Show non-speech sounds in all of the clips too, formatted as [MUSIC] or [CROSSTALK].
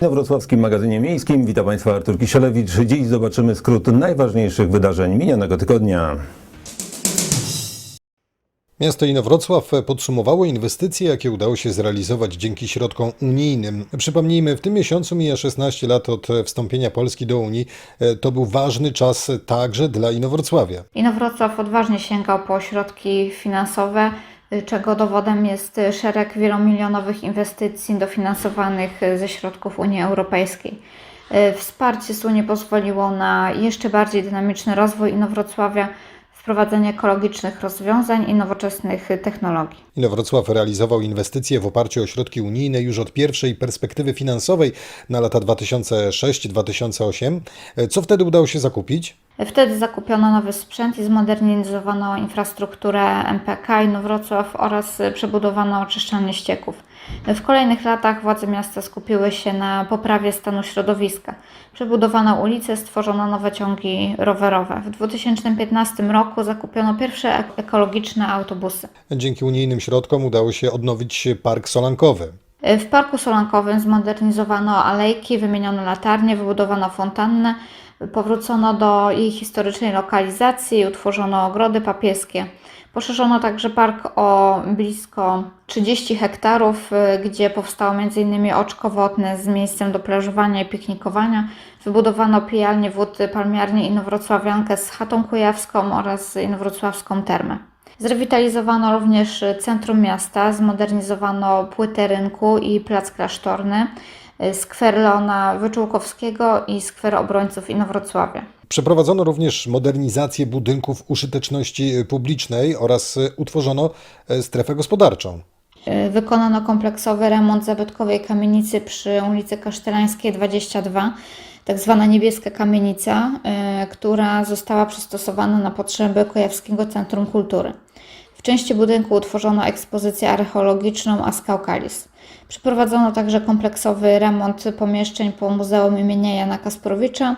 Na wrocławskim magazynie miejskim witam Państwa Artur Kisielewicz. Dziś zobaczymy skrót najważniejszych wydarzeń minionego tygodnia. Miasto Inowrocław podsumowało inwestycje, jakie udało się zrealizować dzięki środkom unijnym. Przypomnijmy, w tym miesiącu mija 16 lat od wstąpienia Polski do Unii. To był ważny czas także dla Inowrocławia. Inowrocław odważnie sięgał po środki finansowe, czego dowodem jest szereg wielomilionowych inwestycji dofinansowanych ze środków Unii Europejskiej. Wsparcie z pozwoliło na jeszcze bardziej dynamiczny rozwój Inowrocławia, wprowadzenie ekologicznych rozwiązań i nowoczesnych technologii. Inowrocław realizował inwestycje w oparciu o środki unijne już od pierwszej perspektywy finansowej na lata 2006-2008. Co wtedy udało się zakupić? Wtedy zakupiono nowy sprzęt i zmodernizowano infrastrukturę MPK Inowrocław oraz przebudowano oczyszczalnie ścieków. W kolejnych latach władze miasta skupiły się na poprawie stanu środowiska. Przebudowano ulice, stworzono nowe ciągi rowerowe. W 2015 roku zakupiono pierwsze ek- ekologiczne autobusy. Dzięki unijnym środkom udało się odnowić park solankowy. W parku solankowym zmodernizowano alejki, wymieniono latarnie, wybudowano fontannę, powrócono do jej historycznej lokalizacji utworzono ogrody papieskie. Poszerzono także park o blisko 30 hektarów, y, gdzie powstało m.in. oczko wodne z miejscem do plażowania i piknikowania. Wybudowano pijalnię wód palmiarnię Inowrocławiankę z chatą kujawską oraz Inowrocławską termę. Zrewitalizowano również centrum miasta, zmodernizowano płytę rynku i plac klasztorny, skwer Leona Wyczółkowskiego i skwer obrońców Inowrocławia. Przeprowadzono również modernizację budynków użyteczności publicznej oraz utworzono strefę gospodarczą. Y, Wykonano kompleksowy remont zabytkowej kamienicy przy ulicy Kasztelańskiej 22, tak zwana niebieska kamienica, y, która została przystosowana na potrzeby Kujawskiego Centrum Kultury. W części budynku utworzono ekspozycję archeologiczną Askaukalis. Przeprowadzono także kompleksowy remont pomieszczeń po Muzeum imienia Jana Kasprowicza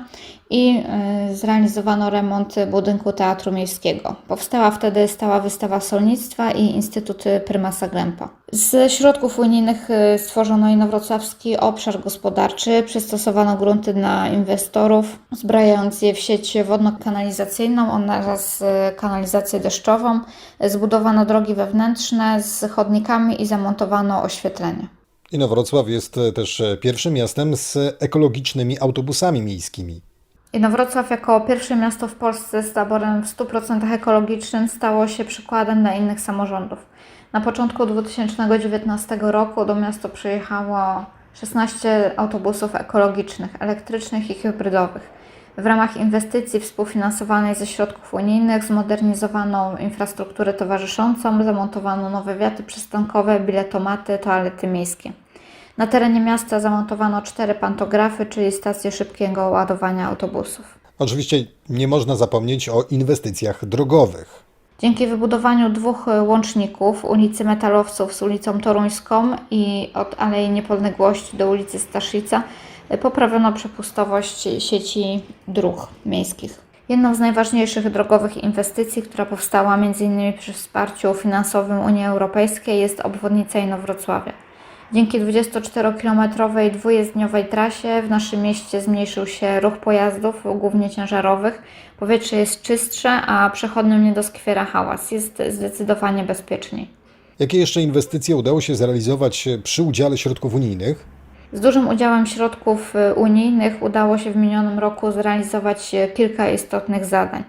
i y, zrealizowano remont budynku Teatru Miejskiego. Powstała wtedy stała wystawa solnictwa i Instytut Prymasa Glępa. Ze środków unijnych y, stworzono inowrocławski obszar gospodarczy, przystosowano grunty dla inwestorów, zbrajając je w sieć wodno-kanalizacyjną oraz y, kanalizację deszczową. Zbudowano drogi wewnętrzne z chodnikami i zamontowano oświetlenie. Inowrocław jest też pierwszym miastem z ekologicznymi autobusami miejskimi. Inowrocław jako pierwsze miasto w Polsce z taborem w 100% ekologicznym stało się przykładem dla innych samorządów. Na początku 2019 roku do miasta przyjechało 16 autobusów ekologicznych, elektrycznych i hybrydowych. W ramach inwestycji współfinansowanej ze środków unijnych zmodernizowano infrastrukturę towarzyszącą, zamontowano nowe wiaty przystankowe, biletomaty, toalety miejskie. Na terenie miasta zamontowano cztery pantografy, czyli stacje szybkiego ładowania autobusów. Oczywiście nie można zapomnieć o inwestycjach drogowych. Dzięki wybudowaniu dwóch łączników, ulicy Metalowców z ulicą Toruńską i od Alei Niepodległości do ulicy Staszica, poprawiono przepustowość sieci dróg miejskich. Jedną z najważniejszych drogowych inwestycji, która powstała m.in. przy wsparciu finansowym Unii Europejskiej jest obwodnica Inowrocławia. Dzięki 24-kilometrowej dwujezdniowej trasie w naszym mieście zmniejszył się ruch pojazdów, głównie ciężarowych. Powietrze jest czystsze, a przechodniom nie doskwiera hałas. Jest zdecydowanie bezpieczniej. Jakie jeszcze inwestycje udało się zrealizować przy udziale środków unijnych? Z dużym udziałem środków y, unijnych udało się w minionym roku zrealizować y, kilka istotnych zadań.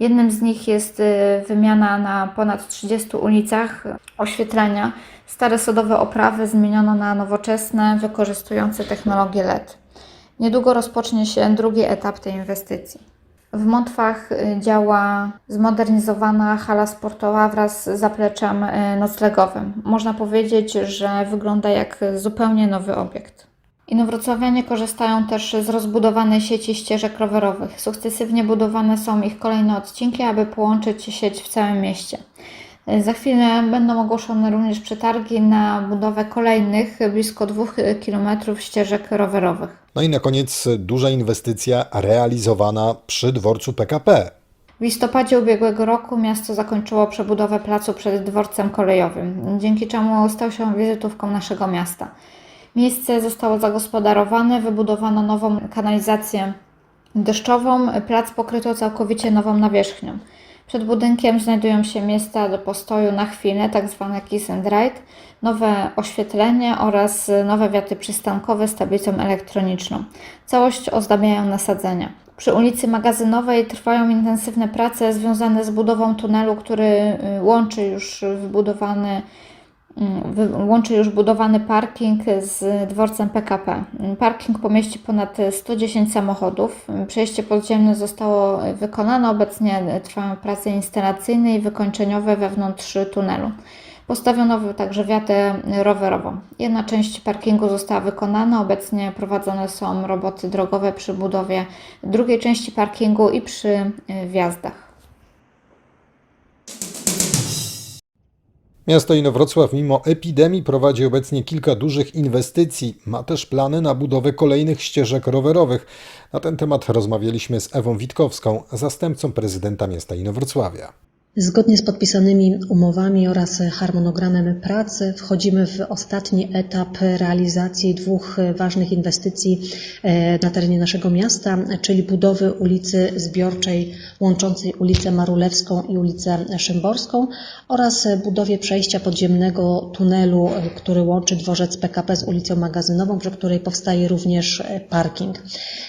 Jednym z nich jest y, wymiana na ponad 30 ulicach oświetlenia. Stare sodowe oprawy zmieniono na nowoczesne, wykorzystujące technologię LED. Niedługo rozpocznie się drugi etap tej inwestycji. W Mątwach y, działa zmodernizowana hala sportowa wraz z zapleczem y, noclegowym. Można powiedzieć, że wygląda jak zupełnie nowy obiekt. Inowrocławianie korzystają też z rozbudowanej sieci ścieżek rowerowych. Sukcesywnie budowane są ich kolejne odcinki, aby połączyć sieć w całym mieście. Za chwilę będą ogłoszone również przetargi na budowę kolejnych blisko 2 km ścieżek rowerowych. No i na koniec duża inwestycja realizowana przy dworcu PKP. W listopadzie ubiegłego roku miasto zakończyło przebudowę placu przed dworcem kolejowym, dzięki czemu stał się wizytówką naszego miasta. Miejsce zostało zagospodarowane, wybudowano nową kanalizację deszczową, plac pokryto całkowicie nową nawierzchnią. Przed budynkiem znajdują się miejsca do postoju na chwilę, tak zwane kiss and ride, nowe oświetlenie oraz nowe wiaty przystankowe z tablicą elektroniczną. Całość ozdabiają nasadzenia. Przy ulicy Magazynowej trwają intensywne prace związane z budową tunelu, który y, łączy już wybudowany wy- łączy już budowany parking z dworcem PKP. Parking pomieści ponad 110 samochodów. Przejście podziemne zostało wykonane. Obecnie trwają prace instalacyjne i wykończeniowe wewnątrz tunelu. Postawiono także wiatę rowerową. Jedna część parkingu została wykonana. Obecnie prowadzone są roboty drogowe przy budowie drugiej części parkingu i przy y, wjazdach. Miasto Inowrocław mimo epidemii prowadzi obecnie kilka dużych inwestycji. Ma też plany na budowę kolejnych ścieżek rowerowych. Na ten temat rozmawialiśmy z Ewą Witkowską, zastępcą prezydenta miasta Inowrocławia. Zgodnie z podpisanymi umowami oraz harmonogramem pracy wchodzimy w ostatni etap realizacji dwóch ważnych inwestycji e, na terenie naszego miasta, czyli budowy ulicy Zbiorczej łączącej ulicę Marulewską i ulicę Szymborską oraz budowie przejścia podziemnego tunelu, e, który łączy dworzec PKP z ulicą Magazynową, przy której powstaje również e, parking.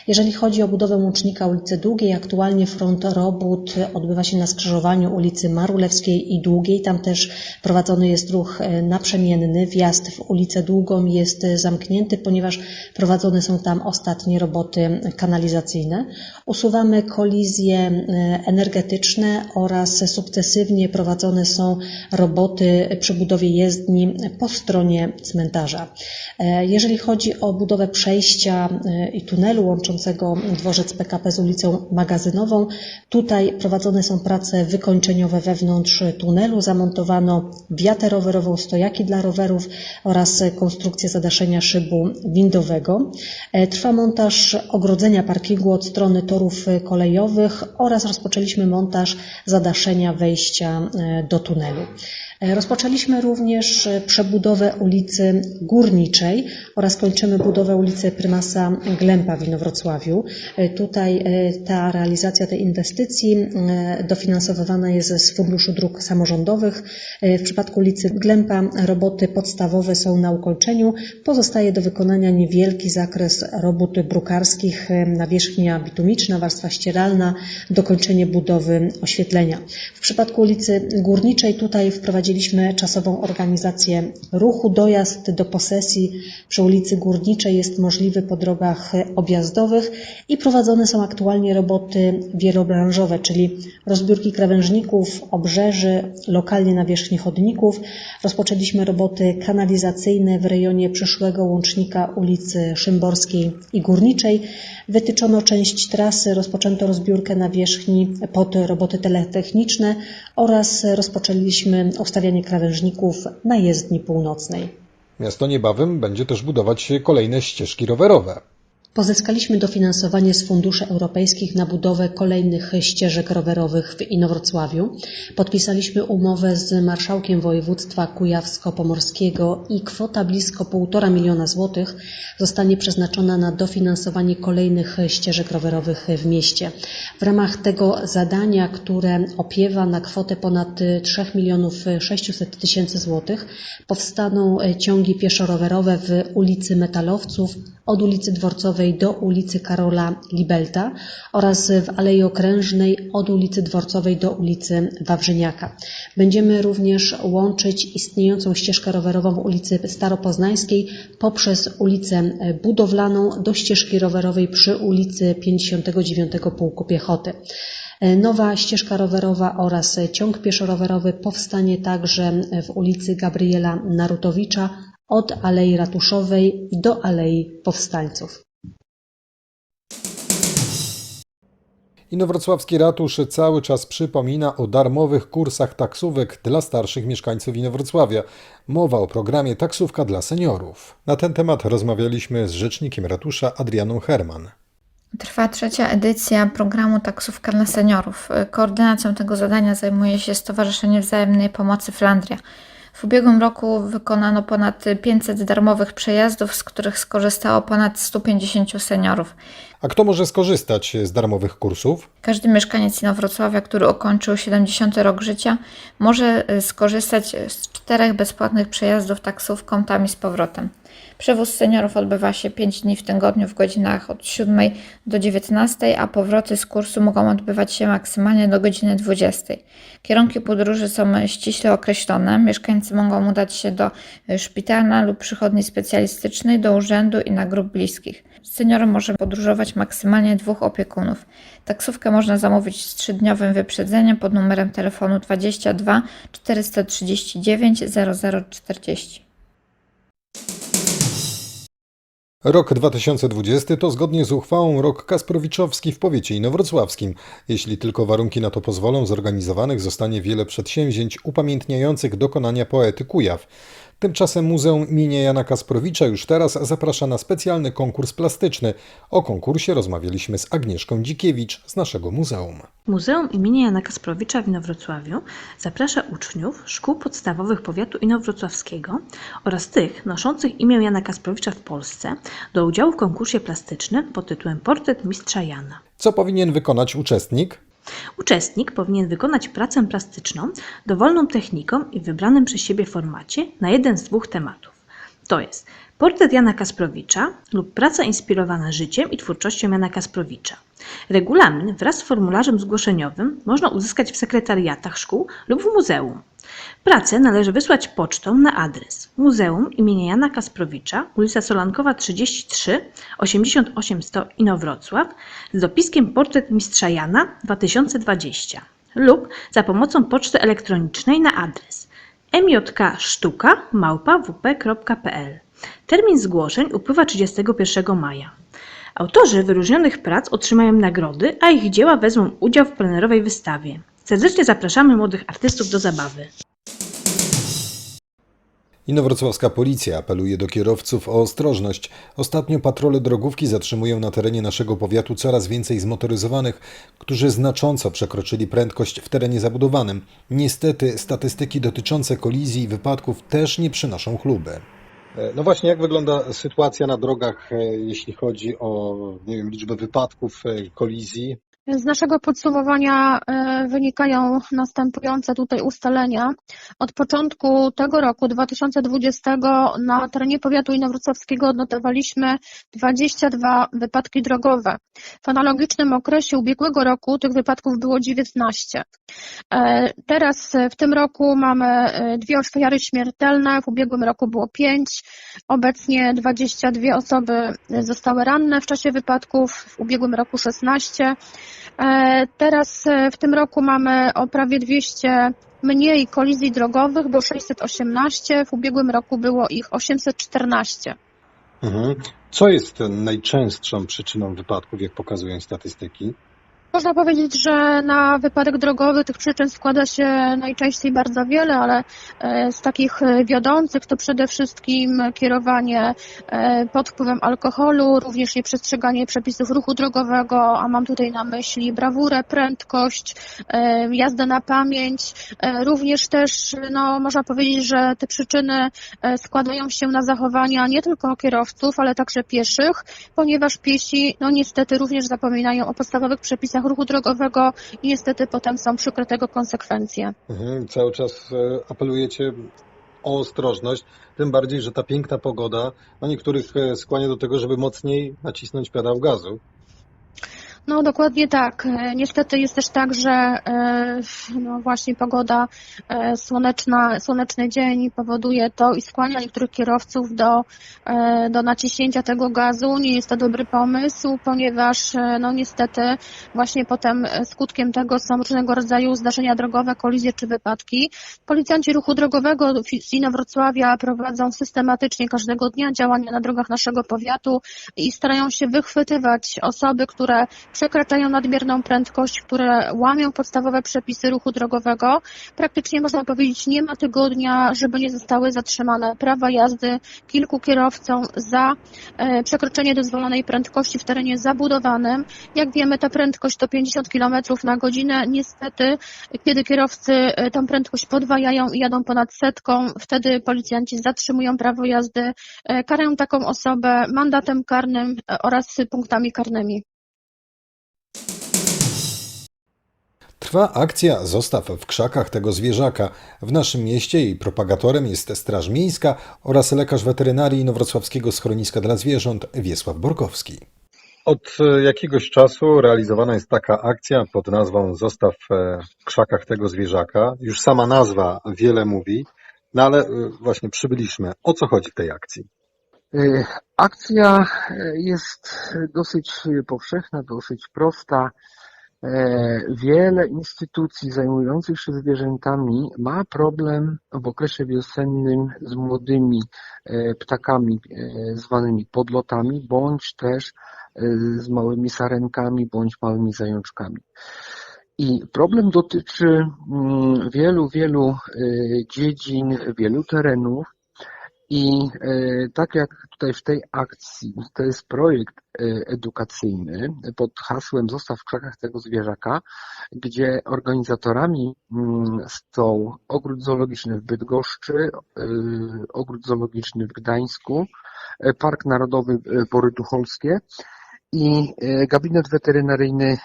Jeżeli chodzi o budowę łącznika ulicy Długiej, aktualnie front robót odbywa się na skrzyżowaniu ulicy Marulewskiej i Długiej. Tam też prowadzony jest ruch e, naprzemienny. Wjazd w ulicę Długą jest e, zamknięty, ponieważ prowadzone są tam ostatnie roboty kanalizacyjne. Usuwamy kolizje e, energetyczne oraz sukcesywnie prowadzone są roboty przy budowie jezdni po stronie cmentarza. Jeżeli chodzi o budowę przejścia i tunelu łączącego dworzec PKP z ulicą Magazynową, tutaj prowadzone są prace wykończeniowe wewnątrz tunelu. Zamontowano wiatę rowerową, stojaki dla rowerów oraz konstrukcję zadaszenia szybu windowego. E, Trwa montaż ogrodzenia parkingu od strony torów kolejowych oraz rozpoczęliśmy montaż zadaszenia wejścia e, do tunelu. E, Rozpoczęliśmy również e, przebudowę ulicy Górniczej oraz kończymy budowę ulicy Prymasa Glempa w Inowrocławiu. E, Tutaj ta realizacja tej inwestycji dofinansowywana jest z Funduszu Dróg Samorządowych. W przypadku ulicy Glempa roboty podstawowe są na ukończeniu. Pozostaje do wykonania niewielki zakres robót brukarskich, nawierzchnia bitumiczna, warstwa ścieralna, dokończenie budowy oświetlenia. W przypadku ulicy Górniczej tutaj wprowadziliśmy czasową organizację ruchu. Dojazd do posesji przy ulicy Górniczej jest możliwy po drogach objazdowych i prowadzone są aktualnie roboty wielobranżowe, czyli rozbiórki krawężników, obrzeży, lokalnie nawierzchni chodników. Rozpoczęliśmy roboty kanalizacyjne w rejonie przyszłego łącznika ulicy Szymborskiej i Górniczej. Wytyczono część trasy, rozpoczęto rozbiórkę nawierzchni pod roboty teletechniczne oraz rozpoczęliśmy ustawianie krawężników na jezdni północnej. Miasto niebawem będzie też budować kolejne ścieżki rowerowe. Pozyskaliśmy dofinansowanie z funduszy europejskich na budowę kolejnych ścieżek rowerowych w Inowrocławiu. Podpisaliśmy umowę z marszałkiem województwa kujawsko-pomorskiego i kwota blisko 1,5 miliona złotych zostanie przeznaczona na dofinansowanie kolejnych ścieżek rowerowych w mieście. W ramach tego zadania, które opiewa na kwotę ponad 3 milionów 600 tysięcy złotych, powstaną ciągi pieszo-rowerowe w ulicy Metalowców, od ulicy Dworcowej do ulicy Karola Libelta oraz w Alei Okrężnej od ulicy Dworcowej do ulicy Wawrzyniaka. Będziemy również łączyć istniejącą ścieżkę rowerową w ulicy Staropoznańskiej poprzez ulicę Budowlaną do ścieżki rowerowej przy ulicy 59 Pułku Piechoty. Nowa ścieżka rowerowa oraz ciąg pieszo-rowerowy powstanie także w ulicy Gabriela Narutowicza od Alei Ratuszowej do Alei Powstańców. Inowrocławski Ratusz cały czas przypomina o darmowych kursach taksówek dla starszych mieszkańców Inowrocławia. Mowa o programie Taksówka dla seniorów. Na ten temat rozmawialiśmy z rzecznikiem ratusza Adrianą Herman. Trwa trzecia edycja programu Taksówka dla Seniorów. Koordynacją tego zadania zajmuje się Stowarzyszenie Wzajemnej Pomocy Flandria. W ubiegłym roku wykonano ponad 500 darmowych przejazdów, z których skorzystało ponad 150 seniorów. A kto może skorzystać z darmowych kursów? Każdy mieszkaniec Inowrocławia, który ukończył 70 rok życia, może y, skorzystać z czterech bezpłatnych przejazdów taksówką tam i z powrotem. Przewóz seniorów odbywa się 5 dni w tygodniu w godzinach od 7 do 19, a powroty z kursu mogą odbywać się maksymalnie do godziny 20. Kierunki podróży są ściśle określone. Mieszkańcy mogą udać się do szpitala lub przychodni specjalistycznej, do urzędu i na grup bliskich. Senior może podróżować maksymalnie dwóch opiekunów. Taksówkę można zamówić z trzydniowym wyprzedzeniem pod numerem telefonu 22 439 0040. Rok 2020 to zgodnie z uchwałą rok kasprowiczowski w powiecie inowrocławskim. Jeśli tylko warunki na to pozwolą, zorganizowanych zostanie wiele przedsięwzięć upamiętniających dokonania poety Kujaw. Tymczasem Muzeum imienia Jana Kasprowicza już teraz zaprasza na specjalny konkurs plastyczny. O konkursie rozmawialiśmy z Agnieszką Dzikiewicz z naszego muzeum. Muzeum imienia Jana Kasprowicza w Inowrocławiu zaprasza uczniów szkół podstawowych powiatu inowrocławskiego oraz tych noszących imię Jana Kasprowicza w Polsce do udziału w konkursie plastycznym pod tytułem Portret Mistrza Jana. Co powinien wykonać uczestnik? Uczestnik powinien wykonać pracę plastyczną dowolną techniką i wybranym przez siebie formacie na jeden z dwóch tematów. To jest portret Jana Kasprowicza lub praca inspirowana życiem i twórczością Jana Kasprowicza. Regulamin wraz z formularzem zgłoszeniowym można uzyskać w sekretariatach szkół lub w muzeum. Pracę należy wysłać pocztą na adres Muzeum im. Jana Kasprowicza, ulica Solankowa 33, 88100 Inowrocław z dopiskiem Portret Mistrza Jana 2020 lub za pomocą poczty elektronicznej na adres mjksztuka.wp.pl. Termin zgłoszeń upływa 31 maja. Autorzy wyróżnionych prac otrzymają nagrody, a ich dzieła wezmą udział w plenerowej wystawie. Serdecznie zapraszamy młodych artystów do zabawy. Inowrocławska policja apeluje do kierowców o ostrożność. Ostatnio patrole drogówki zatrzymują na terenie naszego powiatu coraz więcej zmotoryzowanych, którzy znacząco przekroczyli prędkość w terenie zabudowanym. Niestety statystyki dotyczące kolizji i wypadków też nie przynoszą chluby. No właśnie, jak wygląda sytuacja na drogach, e, jeśli chodzi o nie wiem, liczbę wypadków, e, kolizji? Z naszego podsumowania e, wynikają następujące tutaj ustalenia. Od początku tego roku 2020 na terenie powiatu inowrocławskiego odnotowaliśmy 22 wypadki drogowe. W analogicznym okresie ubiegłego roku tych wypadków było 19. E, Teraz e, w tym roku mamy dwie ofiary śmiertelne, w ubiegłym roku było 5. Obecnie 22 osoby zostały ranne w czasie wypadków, w ubiegłym roku 16. E, Teraz e, w tym roku mamy o prawie 200 mniej kolizji drogowych, bo 618, w ubiegłym roku było ich 814. Mhm. Co jest najczęstszą przyczyną wypadków, jak pokazują statystyki? Można powiedzieć, że na wypadek drogowy tych przyczyn składa się najczęściej bardzo wiele, ale e, z takich e, wiodących to przede wszystkim kierowanie e, pod wpływem alkoholu, również nieprzestrzeganie przepisów ruchu drogowego, a mam tutaj na myśli brawurę, prędkość, jazdę na pamięć. Również też no, można powiedzieć, że te przyczyny składają się na zachowania nie tylko kierowców, ale także pieszych, ponieważ piesi no niestety również zapominają o podstawowych przepisach ruchu drogowego i niestety potem są przykre tego konsekwencje. Mhm. Cały czas e, apelujecie o ostrożność, tym bardziej, że ta piękna pogoda no niektórych e, skłania do tego, żeby mocniej nacisnąć pedał gazu. No dokładnie tak. E, Niestety jest też tak, że e, no właśnie pogoda e, słoneczna, słoneczny dzień powoduje to i skłania niektórych kierowców do, do naciśnięcia tego gazu. Nie jest to dobry pomysł, ponieważ no niestety właśnie potem skutkiem tego są różnego rodzaju zdarzenia drogowe, kolizje czy wypadki. Policjanci ruchu drogowego z Inowrocławia prowadzą systematycznie każdego dnia działania na drogach naszego powiatu i starają się wychwytywać osoby, które przekraczają nadmierną prędkość, które łamią podstawowe przepisy ruchu drogowego. Praktycznie można powiedzieć, nie ma tygodnia, żeby nie zostały zatrzymane prawa jazdy kilku kierowcom za e, przekroczenie dozwolonej prędkości w terenie zabudowanym. Jak wiemy, ta prędkość to 50 km na godzinę. Niestety, kiedy kierowcy e, tą prędkość podwajają i jadą ponad setką, wtedy policjanci zatrzymują prawo jazdy, e, karają taką osobę mandatem karnym oraz punktami karnymi. Trwa akcja Zostaw w krzakach tego zwierzaka. W naszym mieście jej propagatorem jest Straż Miejska oraz lekarz weterynarii Inowrocławskiego Schroniska dla Zwierząt Wiesław Borkowski. Od e, jakiegoś czasu realizowana jest taka akcja pod nazwą Zostaw e, w krzakach tego zwierzaka. Już sama nazwa wiele mówi, no ale e, właśnie przybyliśmy. O co chodzi w tej akcji? Akcja jest dosyć powszechna, dosyć prosta. E, Wiele instytucji zajmujących się zwierzętami ma problem w okresie wiosennym z młodymi e, ptakami e, zwanymi podlotami, bądź też z małymi sarenkami, bądź małymi zajączkami. I problem dotyczy mm, wielu, wielu dziedzin, wielu terenów. I e, tak jak tutaj w tej akcji, to jest projekt e, edukacyjny pod hasłem Zostaw w krzakach tego zwierzaka, gdzie organizatorami mm, są Ogród Zoologiczny w Bydgoszczy, e, Ogród Zoologiczny w Gdańsku, Park Narodowy Bory Tucholskie i Gabinet Weterynaryjny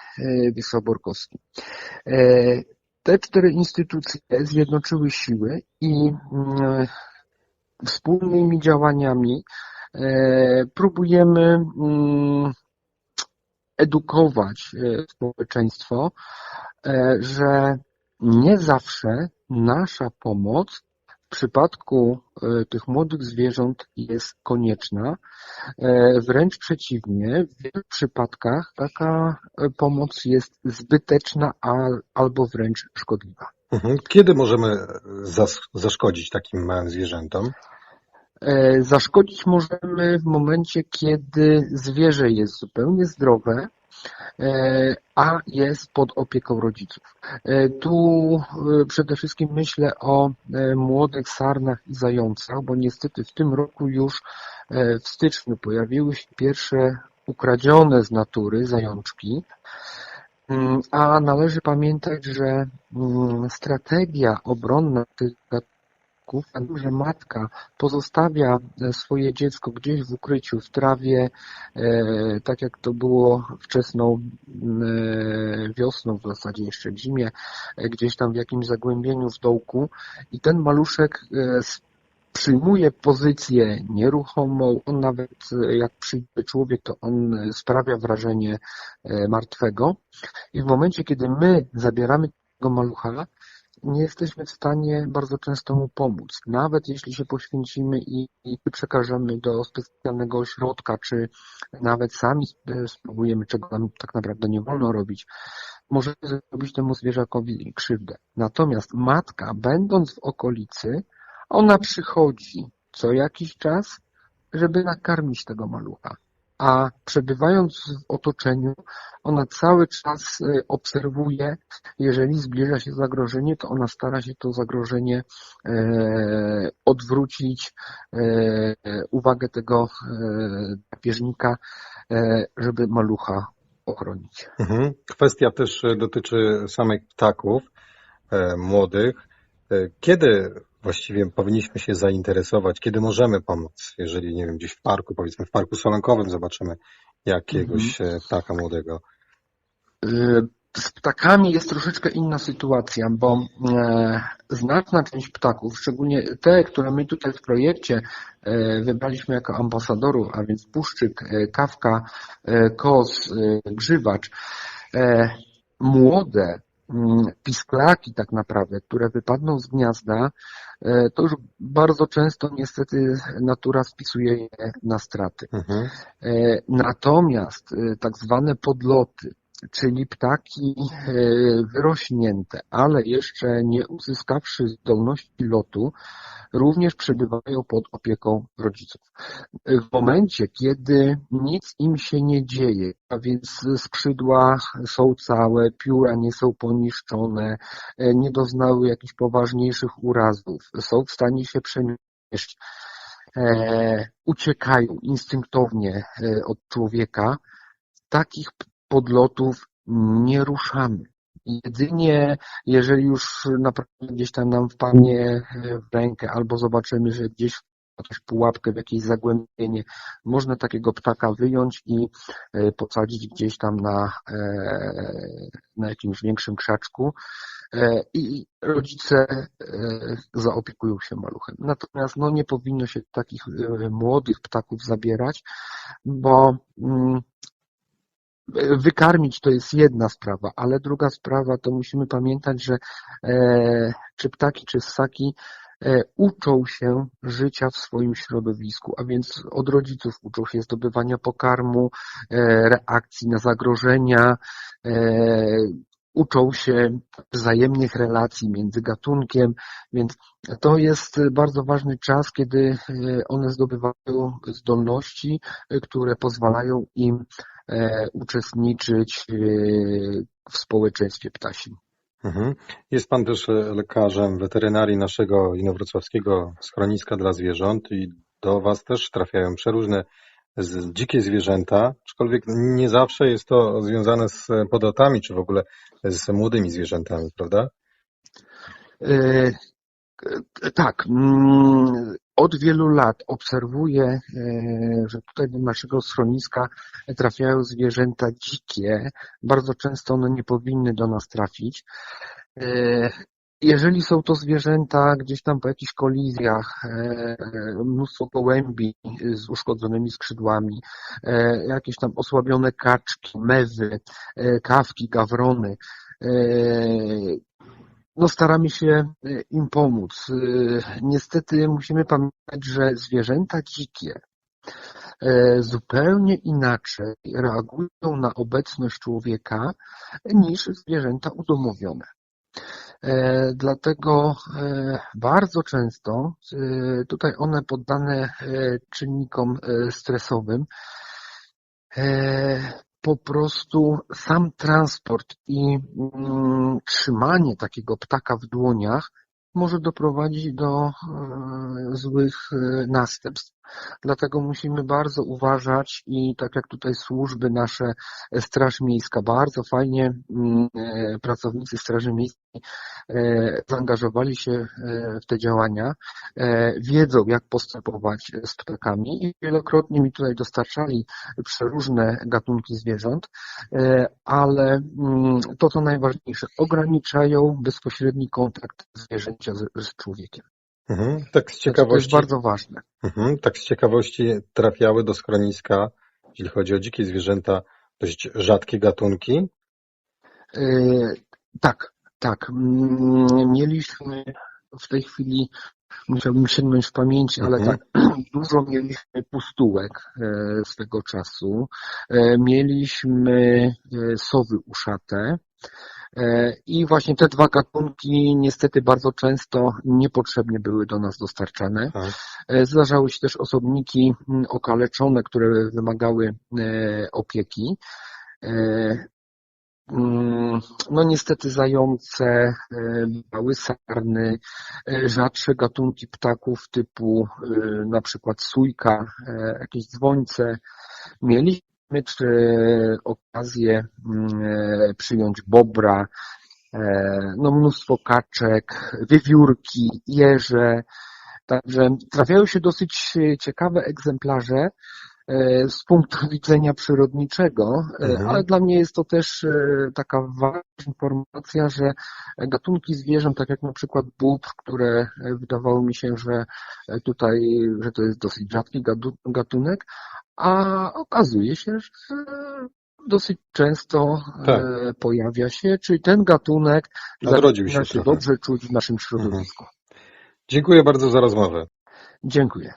Wiesław Borkowski. E, Te cztery instytucje zjednoczyły siły i mm, wspólnymi działaniami e, próbujemy mm, edukować e, społeczeństwo, e, że nie zawsze nasza pomoc w przypadku tych młodych zwierząt jest konieczna. Wręcz przeciwnie, w wielu przypadkach taka pomoc jest zbyteczna al- albo wręcz szkodliwa. Mhm. Kiedy możemy zas- zaszkodzić takim małym zwierzętom? E, Zaszkodzić możemy w momencie, kiedy zwierzę jest zupełnie zdrowe, e, a jest pod opieką rodziców. E, Tu przede wszystkim myślę o młodych sarnach i zającach, bo niestety w tym roku już w styczniu pojawiły się pierwsze ukradzione z natury zajączki. Mm, A należy pamiętać, że mm, strategia obronna tych gatunków, że matka pozostawia e, swoje dziecko gdzieś w ukryciu, w trawie, e, tak jak to było wczesną e, wiosną, w zasadzie jeszcze w zimie, gdzieś tam w jakimś zagłębieniu w dołku. I ten maluszek s- przyjmuje pozycję nieruchomą, on nawet e, jak przyjdzie człowiek, to on e, sprawia wrażenie e, martwego i w momencie, kiedy my zabieramy tego malucha, nie jesteśmy w stanie bardzo często mu pomóc. Nawet jeśli się poświęcimy i, i przekażemy do specjalnego ośrodka, czy nawet sami sp- spróbujemy, czego nam tak naprawdę nie wolno robić, możemy zrobić temu zwierzakowi krzywdę. Natomiast matka, będąc w okolicy, ona przychodzi co jakiś czas, żeby nakarmić tego malucha. A przebywając w otoczeniu, ona cały czas e, obserwuje, jeżeli zbliża się zagrożenie, to ona stara się to zagrożenie e, odwrócić, e, uwagę tego drapieżnika, e, żeby malucha ochronić. Mhm. Kwestia też dotyczy samych ptaków młodych. Kiedy właściwie powinniśmy się zainteresować, kiedy możemy pomóc? Jeżeli, nie wiem, gdzieś w parku, powiedzmy w parku solonkowym zobaczymy jakiegoś e, ptaka młodego. Y, Z ptakami jest troszeczkę inna sytuacja, bo e, znaczna część ptaków, szczególnie te, które my tutaj w projekcie e, wybraliśmy jako ambasadorów, a więc puszczyk, e, kawka, e, kos, e, grzywacz, e, młode pisklaki tak naprawdę, które wypadną z gniazda, e, to już bardzo często niestety natura spisuje je na straty. Mhm. E, Natomiast e, tak zwane podloty, czyli ptaki e, wyrośnięte, ale jeszcze nie uzyskawszy zdolności lotu, również przebywają pod opieką rodziców. W momencie, kiedy nic im się nie dzieje, a więc skrzydła są całe, pióra nie są poniszczone, e, nie doznały jakichś poważniejszych urazów, są w stanie się przemieszczać, e, uciekają instynktownie od człowieka, takich podlotów nie ruszamy. Jedynie jeżeli już naprawdę gdzieś tam nam wpadnie w rękę albo zobaczymy, że gdzieś jakąś pułapkę, w jakieś zagłębienie, można takiego ptaka wyjąć i e, posadzić gdzieś tam na, e, na jakimś większym krzaczku e, i rodzice e, zaopiekują się maluchem. Natomiast no, nie powinno się takich e, młodych ptaków zabierać, bo mm, wykarmić to jest jedna sprawa, ale druga sprawa to musimy pamiętać, że e, czy ptaki, czy ssaki e, uczą się życia w swoim środowisku, a więc od rodziców uczą się zdobywania pokarmu, e, reakcji na zagrożenia, uczą się wzajemnych relacji między gatunkiem, więc to jest bardzo ważny czas, kiedy one zdobywają zdolności, które pozwalają im uczestniczyć e, w społeczeństwie ptasim. Mhm. Jest Pan też e, lekarzem weterynarii naszego inowrocławskiego schroniska dla zwierząt i do Was też trafiają przeróżne dzikie zwierzęta, aczkolwiek nie zawsze jest to związane z podlotami, czy w ogóle z młodymi zwierzętami, prawda? E, e, Tak, mm, od wielu lat obserwuję, e, że tutaj do naszego schroniska trafiają zwierzęta dzikie. Bardzo często one nie powinny do nas trafić. E, Jeżeli są to zwierzęta gdzieś tam po jakichś kolizjach, e, mnóstwo gołębi z uszkodzonymi skrzydłami, jakieś tam osłabione kaczki, mewy, kawki, gawrony, no staramy się e, im pomóc. E, Niestety musimy pamiętać, że zwierzęta dzikie e, zupełnie inaczej reagują na obecność człowieka niż zwierzęta udomowione. Dlatego bardzo często tutaj one poddane czynnikom stresowym po prostu sam transport i mm, trzymanie takiego ptaka w dłoniach może doprowadzić do e, złych e, następstw. Dlatego musimy bardzo uważać i tak jak tutaj służby nasze, e, Straż Miejska, bardzo fajnie mm, e, pracownicy Straży Miejskiej e, zaangażowali się w te działania, wiedzą jak postępować z ptakami i wielokrotnie mi tutaj dostarczali przeróżne gatunki zwierząt, ale mm, to co najważniejsze, ograniczają bezpośredni kontakt zwierzęcia z, z człowiekiem. Mhm. Tak z To jest ciekawości, bardzo ważne. mhm. tak z ciekawości trafiały do schroniska, jeśli chodzi o dzikie zwierzęta, dość rzadkie gatunki. E, Tak, tak. Mm, Mieliśmy w tej chwili, musiałbym sięgnąć w pamięci, ale Mhm. tak, [CLEARS THROAT] dużo mieliśmy pustułek e, swego czasu. E, Mieliśmy e, sowy uszate. I właśnie te dwa gatunki niestety bardzo często niepotrzebnie były do nas dostarczane. Tak. Zdarzały się też osobniki okaleczone, które wymagały opieki. Mm, No niestety zające, e, biały sarny, e, rzadsze gatunki ptaków typu e, na przykład sójka, jakieś dzwońce. Mieliśmy okazję mm, przyjąć bobra, no mnóstwo kaczek, wiewiórki, jeże. Także trafiają się dosyć ciekawe egzemplarze z punktu widzenia przyrodniczego, e, Mhm. ale dla mnie jest to też e, taka ważna informacja, że gatunki zwierząt, tak jak na przykład bóbr, które e, wydawało mi się, że e, tutaj, że to jest dosyć rzadki gatunek, a okazuje się, że dosyć często Tak. e, pojawia się, czyli ten gatunek zaczyna się się dobrze czuć w naszym środowisku. Dziękuję bardzo za rozmowę. Dziękuję.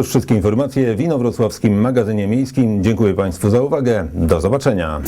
Już wszystkie informacje w Inowrocławskim Magazynie Miejskim. Dziękuję Państwu za uwagę. Do zobaczenia.